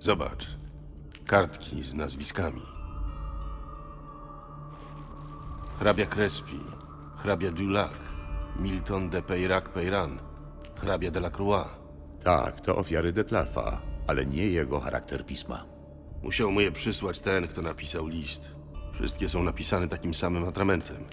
Zobacz. Kartki z nazwiskami. Hrabia Crespi, hrabia Dulac, Milton de Peyrac-Peyran, hrabia de la Croix. Tak, to ofiary Detlafa, ale nie jego charakter pisma. Musiał mu je przysłać ten, kto napisał list. Wszystkie są napisane takim samym atramentem.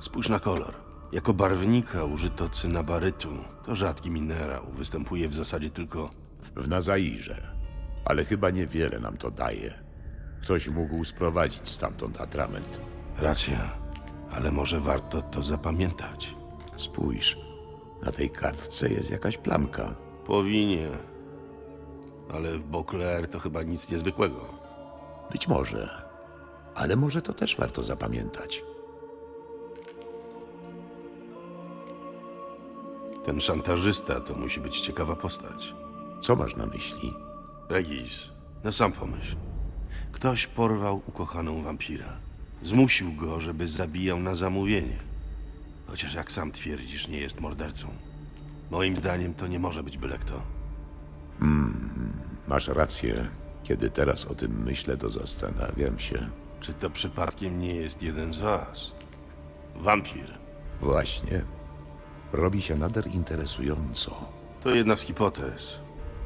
Spójrz na kolor. Jako barwnika użyto cynabarytu. To rzadki minerał. Występuje w zasadzie tylko... W Nazairze. Ale chyba niewiele nam to daje. Ktoś mógł sprowadzić stamtąd atrament. Racja. Ale może warto to zapamiętać. Spójrz, na tej kartce jest jakaś plamka. Powinien. Ale w Beauclair to chyba nic niezwykłego. Być może, ale może to też warto zapamiętać. Ten szantażysta to musi być ciekawa postać. Co masz na myśli? Regis, no sam pomyśl. Ktoś porwał ukochaną wampira. Zmusił go, żeby zabijał na zamówienie. Chociaż jak sam twierdzisz, nie jest mordercą. Moim zdaniem to nie może być byle kto. Masz rację. Kiedy teraz o tym myślę, to zastanawiam się. Czy to przypadkiem nie jest jeden z was? Wampir. Właśnie. Robi się nader interesująco. To jedna z hipotez,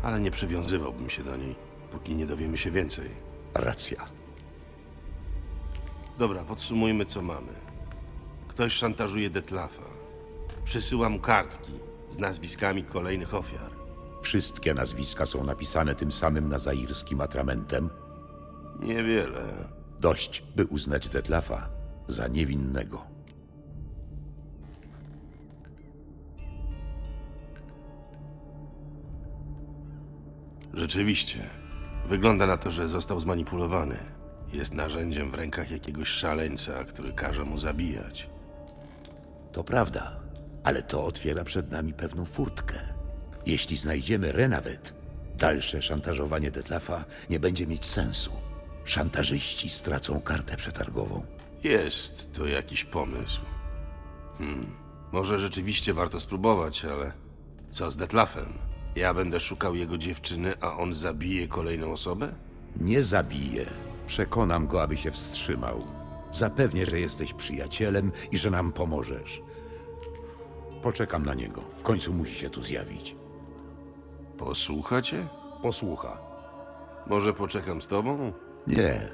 ale nie przywiązywałbym się do niej, póki nie dowiemy się więcej. Racja. Dobra, podsumujmy co mamy. Ktoś szantażuje Detlafa. Przysyła mu kartki z nazwiskami kolejnych ofiar. Wszystkie nazwiska są napisane tym samym nazairskim atramentem. Niewiele. Dość, by uznać Detlafa za niewinnego. Rzeczywiście. Wygląda na to, że został zmanipulowany. Jest narzędziem w rękach jakiegoś szaleńca, który każe mu zabijać. To prawda, ale to otwiera przed nami pewną furtkę. Jeśli znajdziemy Renawet, dalsze szantażowanie Detlafa nie będzie mieć sensu. Szantażyści stracą kartę przetargową. Jest to jakiś pomysł. Hmm. Może rzeczywiście warto spróbować, ale co z Detlafem? Ja będę szukał jego dziewczyny, a on zabije kolejną osobę? Nie zabiję. Przekonam go, aby się wstrzymał. Zapewnię, że jesteś przyjacielem i że nam pomożesz. Poczekam na niego. W końcu musi się tu zjawić. Posłuchacie? Posłucha. Może poczekam z tobą? Nie.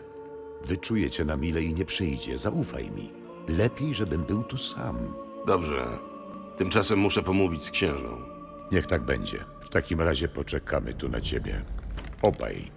Wyczuje cię na mile i nie przyjdzie. Zaufaj mi. Lepiej, żebym był tu sam. Dobrze. Tymczasem muszę pomówić z księżną. Niech tak będzie. W takim razie poczekamy tu na ciebie. Obaj.